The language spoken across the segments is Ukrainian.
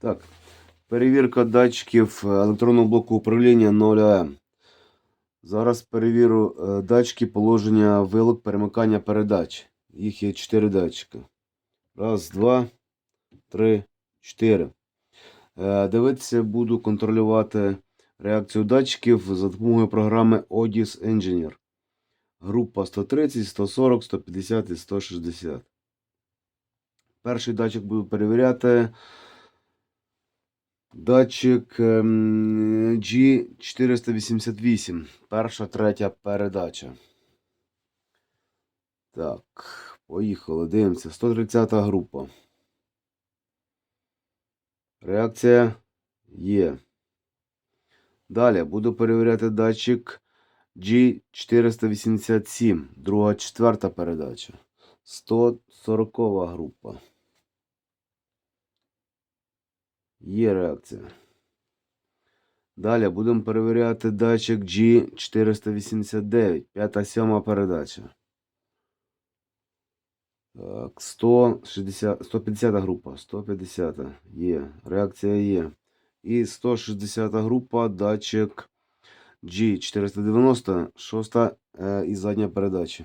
Так, перевірка датчиків електронного блоку управління 0АМ. Зараз перевірю е, датчики положення вилок перемикання передач. Їх є 4 датчики. Раз, два, три, чотири. Е, Дивитися буду контролювати реакцію датчиків за допомогою програми Odis Engineer. Група 130, 140, 150 і 160. Перший датчик буду перевіряти. Датчик ем, G488. Перша, третя передача. Так, поїхали. Дивимося. 130 група. Реакція є. Далі буду перевіряти датчик G487. Друга, четверта передача. 140 група. Є реакція. Далі будемо перевіряти датчик G489. П'ята, сьома передача. Так, 160, 150 група. 150 є. Реакція є. І 160 група датчик G490, шоста е, і задня передача.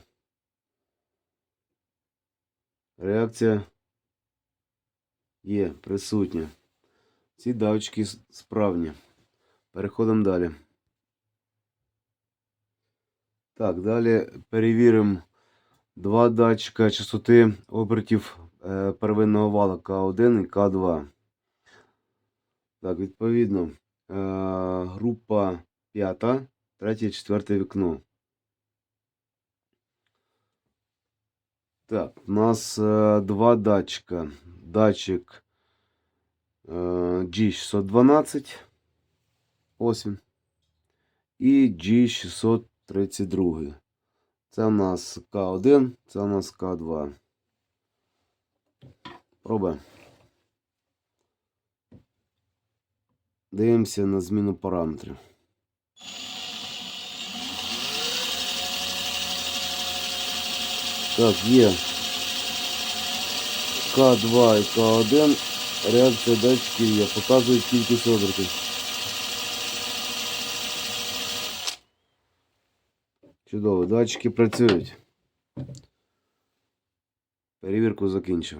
Реакція є, присутня. Ці датчики с- справні. Переходимо далі. Так, далі перевіримо два датчика частоти обертів е, первинного вала К1 і К2. Так, відповідно, е, група п'ята, третє, четверте вікно. Так, у нас е, два датчика. Датчик G612. Ось він. І G632. Це у нас К1, це у нас К2. Пробуємо. Дивимося на зміну параметрів. Так, є. К2 і К1. Реакція датчиків є. Показують кількість обертів. Чудово, датчики працюють. Перевірку закінчив.